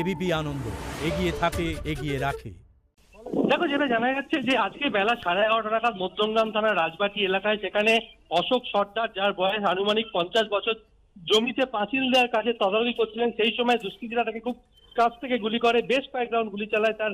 ABP আনন্দ, এগিয়ে থাকে, এগিয়ে রাখে। দেখো, যেটা জানা যাচ্ছে যে আজকে বেলা সাড়ে এগারোটা নাগাদ মধ্যমগ্রাম থানার রাজবাটি এলাকায় সেখানে অশোক সর্দার, যার বয়স আনুমানিক পঞ্চাশ বছর, জমিতে পাঁচিল দেওয়ার কাজে তদারকি করছিলেন। সেই সময় দুষ্কৃতীরা তাকে খুব কাছ থেকে গুলি করে। বেশ কয়েক রাউন্ড গুলি চালায়। তার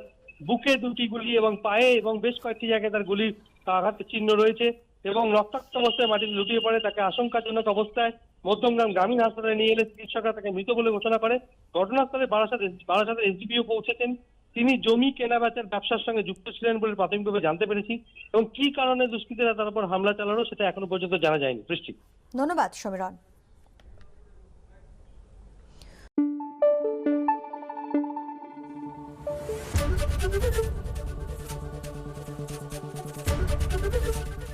বুকে দুটি গুলি এবং পায়ে এবং বেশ কয়েকটি জায়গায় তার গুলির আঘাতের চিহ্ন রয়েছে। এবং রক্তাক্ত অবস্থায় মাটিতে লুটিয়ে পড়ে তাকে আশঙ্কাজনক অবস্থায় মধ্যমগ্রাম গ্রামীণ হাসপাতালে নিয়ে এলে চিকিৎসকরা তাকে মৃত বলে ঘোষণা করে। ঘটনাস্থলে বারাসাত, বারাসাতের এসডিপিও পৌঁছেছেন। তিনি জমি কেনা বেচার ব্যবসার সঙ্গে যুক্ত ছিলেন বলে প্রাথমিকভাবে জানতে পেরেছি এবং কি কারণে দুষ্কৃতীরা তার উপর হামলা চালানো সেটা এখনও পর্যন্ত জানা যায়নি। বৃষ্টি। ধন্যবাদ, সমীরণ।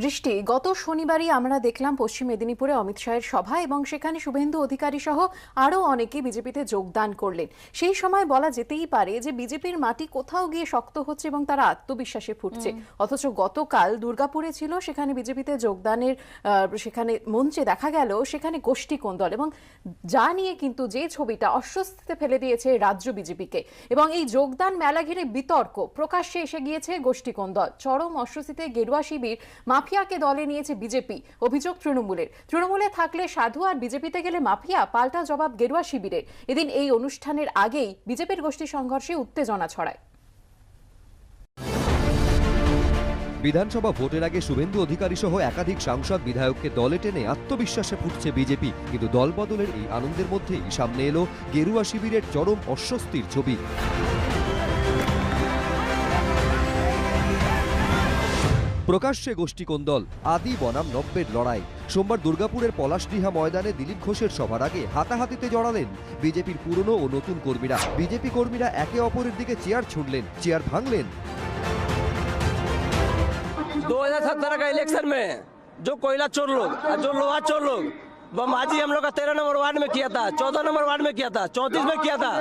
বৃষ্টি। গত শনিবারই আমরা দেখলাম পশ্চিম মেদিনীপুরে অমিত শাহের সভা এবং সেখানে শুভেন্দু অধিকারী সহ আরও অনেকে বিজেপিতে যোগদান করলেন। সেই সময় বলা যেতেই পারে যে বিজেপির মাটি কোথাও গিয়ে শক্ত হচ্ছে এবং তারা আত্মবিশ্বাসে ফুটছে। অথচ গতকাল দুর্গাপুরে ছিল সেখানে বিজেপিতে যোগদানের সেখানে মঞ্চে দেখা গেল সেখানে গোষ্ঠী কোন্দল এবং যা নিয়ে কিন্তু যে ছবিটা অস্বস্তিতে ফেলে দিয়েছে রাজ্য বিজেপিকে। এবং এই যোগদান মেলা ঘিরে বিতর্ক প্রকাশ্যে এসে গিয়েছে গোষ্ঠী কোন্দল। চরম অস্বস্তিতে গেরুয়া শিবির মাফিয়াকে দলে নিয়েছে বিজেপি। অভিযোগ তৃণমূলের। তৃণমূলে থাকলে সাধু আর বিজেপিতে গেলে মাফিয়া পাল্টা জবাব গেরুয়া শিবিরের। এদিন এই অনুষ্ঠানের আগেই বিজেপির গোষ্ঠী সংঘর্ষে উত্তেজনা ছড়ায়। বিধানসভা ভোটের আগে শুভেন্দু অধিকারী সহ একাধিক সাংসদ বিধায়ককে দলে টেনে আত্মবিশ্বাসে ফুটছে বিজেপি। কিন্তু দলবদলের এই আনন্দের মধ্যেই সামনে এলো গেরুয়া শিবিরের চরম অস্বস্তির ছবি। প্রকাশ্যে গোষ্ঠী কোন্দল আদি বনাম নব্বের লড়াই সোমবার দুর্গাপুরের পলাশডিহা ময়দানে দিলীপ ঘোষের সভার আগে হাতাহাতিতে জড়ালেন বিজেপির পুরনো ও নতুন কর্মীরা বিজেপি কর্মীরা একে অপরের দিকে চেয়ার ছুঁড়লেন চেয়ার ভাঙলেন 2017 का इलेक्शन में जो कोयला चोर लोग और जो लोहा चोर लोग बमबाजी हम लोग का तेरह नंबर वार्ड में किया था चौदह नंबर वार्ड में किया था चौंतीस में किया था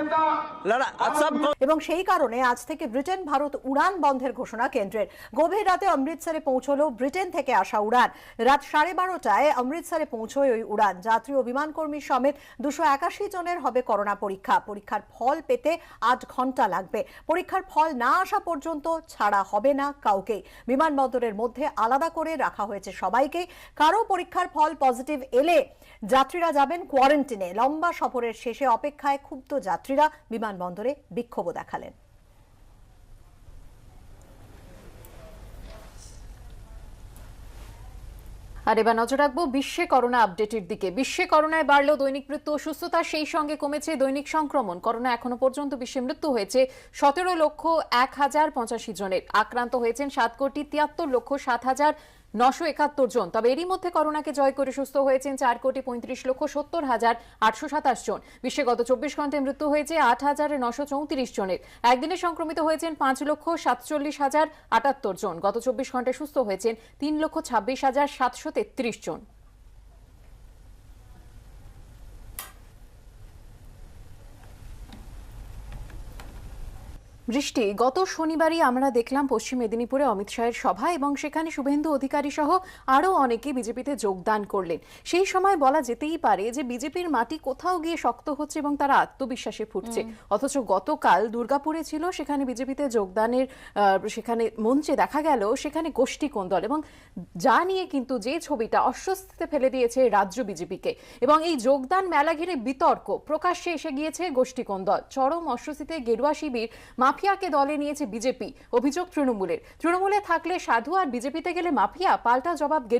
लड़ा सब এবং সেই কারণে আজ থেকে ব্রিটেন ভারত উড়ান বন্ধের ঘোষণা কেন্দ্রের গভীর রাতে অমৃতসরে পৌঁছলো ব্রিটেন থেকে আসা উড়ান রাত সাড়ে বারোটায় অমৃতসরে পৌঁছয় ওই উড়ান যাত্রী ও বিমান কর্মী সমেত দুশো একাশি জনের হবে করোনা পরীক্ষা পরীক্ষার ফল পেতে আট ঘন্টা লাগবে পরীক্ষার ফল না আসা পর্যন্ত ছাড়া হবে না কাউকে বিমানবন্দরের মধ্যে আলাদা করে রাখা হয়েছে সবাইকে কারো পরীক্ষার ফল পজিটিভ এলে যাত্রীরা যাবেন কোয়ারেন্টিনে লম্বা সফরের শেষে অপেক্ষায় ক্ষুব্ধ যাত্রীরা বিমানবন্দরে বিক্ষোভ দেখালেন। আর এবার নজর রাখব বিশ্বে করোনা আপডেটের দিকে। বিশ্বে করোনায় বাড়লেও দৈনিক মৃত্যু ও সুস্থতা সেই সঙ্গে কমেছে দৈনিক সংক্রমণ। করোনা এখনও পর্যন্ত বিশ্বে মৃত্যু হয়েছে সতেরো লক্ষ এক হাজার পঁচাশি জনের। আক্রান্ত হয়েছেন সাত কোটি তিয়াত্তর লক্ষ সাত হাজার নশো একাত্তর জন। তবে এরই মধ্যে করোনাকে জয় করে সুস্থ হয়েছেন চার কোটি পঁয়ত্রিশ লক্ষ সত্তর হাজার আটশো সাতাশ জন। বিশ্বে গত চব্বিশ ঘন্টায় মৃত্যু হয়েছে আট হাজার নশো চৌত্রিশ জনের। একদিনে সংক্রমিত হয়েছেন পাঁচ লক্ষ সাতচল্লিশ হাজার আটাত্তর জন। গত চব্বিশ ঘন্টায় সুস্থ হয়েছেন তিন লক্ষ ছাব্বিশ হাজার সাতশো তেত্রিশ জন। বৃষ্টি। গত শনিবারই আমরা দেখলাম পশ্চিম মেদিনীপুরে অমিত শাহের সভা এবং সেখানে শুভেন্দু অধিকারী সহ আরও অনেকে বিজেপিতে যোগদান করলেন। সেই সময় বলা যেতেই পারে যে বিজেপির মাটি কোথাও গিয়ে শক্ত হচ্ছে এবং তারা আত্মবিশ্বাসে ফুটছে। অথচ গতকাল দুর্গাপুরে ছিল সেখানে বিজেপিতে যোগদানের সেখানে মঞ্চে দেখা গেল সেখানে গোষ্ঠী কোন্দল এবং যা নিয়ে কিন্তু যে ছবিটা অস্বস্তিতে ফেলে দিয়েছে রাজ্য বিজেপিকে। এবং এই যোগদান মেলা ঘিরে বিতর্ক প্রকাশ্যে এসে গিয়েছে গোষ্ঠী কোন্দল। চরম অস্বস্তিতে গেরুয়া শিবির মাফিয়াকে দলে নিয়েছে বিজেপি, অভিযোগ তৃণমূলের। তৃণমূলে থাকলে সাধু আর বিজেপিতে গেলে মাফিয়া, পাল্টা জবাব গেরুয়া